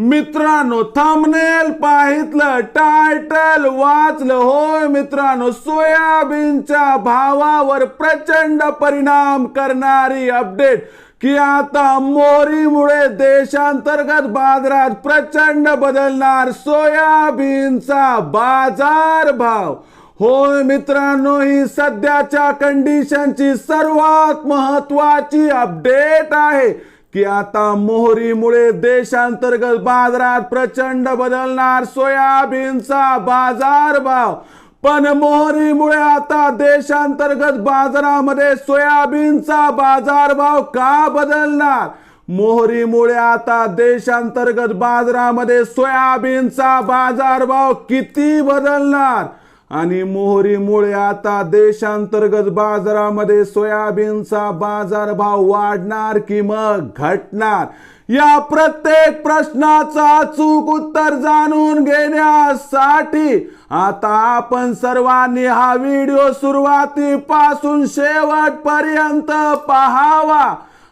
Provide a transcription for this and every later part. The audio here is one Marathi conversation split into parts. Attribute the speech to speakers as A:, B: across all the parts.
A: मित्रांनो थंबनेल पाहितलं टायटल वाचलं. होय मित्रांनो सोयाबीनच्या भावावर प्रचंड परिणाम करणारी अपडेट की आता मोरीमुळे देशांतर्गत बाजारात प्रचंड बदलणार सोयाबीनचा बाजार भाव होय मित्रांनो ही सध्याच्या कंडिशनची सर्वात महत्वाची अपडेट आहे. की आता मोहरीमुळे देशांतर्गत बाजारात प्रचंड बदलणार सोयाबीनचा बाजार भाव. पण मोहरीमुळे आता देशांतर्गत बाजारामध्ये सोयाबीनचा बाजारभाव का बदलणार? मोहरीमुळे आता देशांतर्गत बाजारामध्ये सोयाबीनचा बाजारभाव किती बदलणार? आणि मोहरीमुळे आता देशांतर्गत बाजारामध्ये सोयाबीनचा बाजारभाव वाढणार की मग घटणार? या प्रत्येक प्रश्नाचा अचूक उत्तर जाणून घेण्यासाठी आता आपण सर्वांनी हा व्हिडिओ सुरुवातीपासून शेवटपर्यंत पहावा.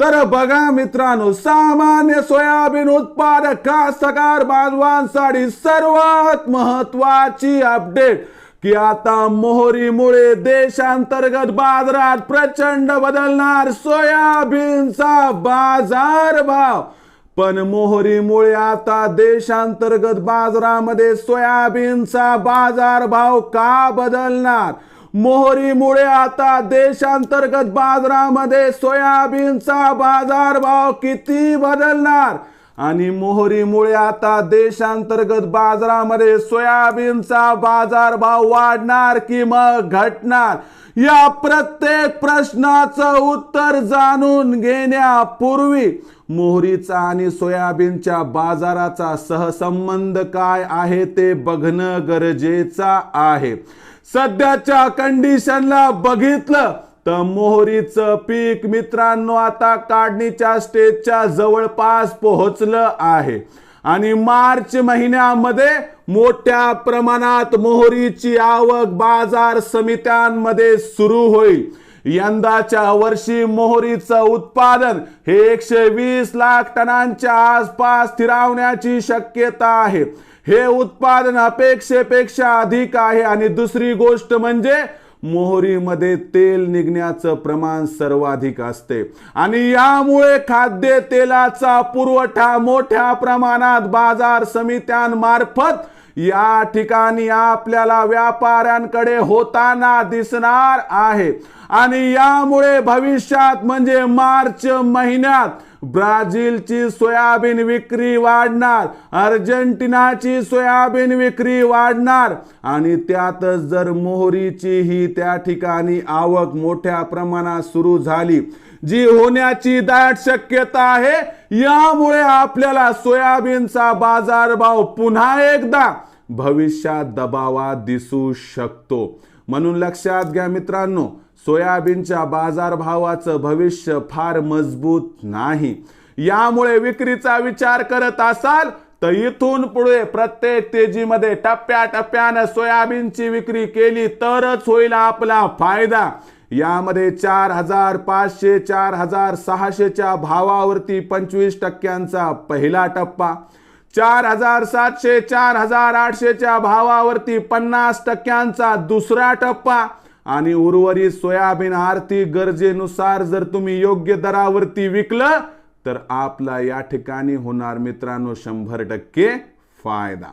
A: तर बघा मित्रांनो सामान्य सोयाबीन उत्पादक कास्तकार बांधवांसाठी सर्वात महत्वाची अपडेट की आता मोहरीमुळे देशांतर्गत बाजारात प्रचंड बदलणार सोयाबीनचा बाजार भाव. पण मोहरीमुळे आता देशांतर्गत बाजारामध्ये सोयाबीनचा बाजार भाव का बदलणार? मोहरीमुळे आता देशांतर्गत बाजारामध्ये सोयाबीनचा बाजारभाव किती बदलणार? आणि मोहरीमुळे आता देशांतर्गत बाजारामध्ये सोयाबीनचा बाजारभाव वाढणार की मग घटणार? या प्रत्येक प्रश्नाचं उत्तर जाणून घेण्यापूर्वी मोहरीचा आणि सोयाबीनच्या बाजाराचा सहसंबंध काय आहे ते बघणं गरजेचं आहे. सध्याच्या कंडिशनला बघितलं तर मोहरीचं पीक मित्रांनो आता काढणीच्या स्टेजच्या जवळपास पोहोचलं आहे. आणि मार्च महिन्यामध्ये मोठ्या प्रमाणात मोहरीची आवक बाजार समित्यांमध्ये सुरू होईल. यंदाच्या वर्षी मोहरीचं उत्पादन हे एकशे वीस लाख टनांच्या आसपास स्थिरावण्याची शक्यता आहे. हे उत्पादन अपेक्षेपेक्षा अधिक आहे. आणि दुसरी गोष्ट म्हणजे मोहरीमध्ये तेल निघण्याचं प्रमाण सर्वाधिक असते. आणि यामुळे खाद्य तेलाचा पुरवठा मोठ्या प्रमाणात बाजार समित्यांमार्फत या ठिकाणी आपल्याला व्यापाऱ्यांकडे होताना दिसणार आहे. आणि यामुळे भविष्यात म्हणजे मार्च महिन्यात ब्राझीलची सोयाबीन विक्री वाढणार अर्जेंटिनाची सोयाबीन विक्री वाढणार आणि त्यातच जर मोहरीची ही त्या ठिकाणी आवक मोठ्या प्रमाणात सुरू झाली जी होण्याची दाट शक्यता आहे यामुळे आपल्याला सोयाबीनचा बाजारभाव पुन्हा एकदा भविष्यात दबावात दिसू शकतो. म्हणून लक्षात घ्या मित्रांनो सोयाबीनच्या बाजारभावाचं भविष्य फार मजबूत नाही. यामुळे विक्रीचा विचार करत असाल तर इथून पुढे प्रत्येक तेजीमध्ये टप्प्याटप्प्यानं सोयाबीनची विक्री केली तरच होईल आपला फायदा. यामध्ये चार हजार पाचशे चार हजार सहाशेच्या भावावरती पंचवीस टक्क्यांचा पहिला टप्पा चार हजार सातशे चार हजार आठशेच्या भावावरती पन्नास टक्क्यांचा दुसरा टप्पा आणि उर्वरित सोयाबीन आर्थिक गरजेनुसार जर तुम्ही योग्य दरावरती विकलं तर आपला या ठिकाणी होणार मित्रांनो शंभर टक्के फायदा.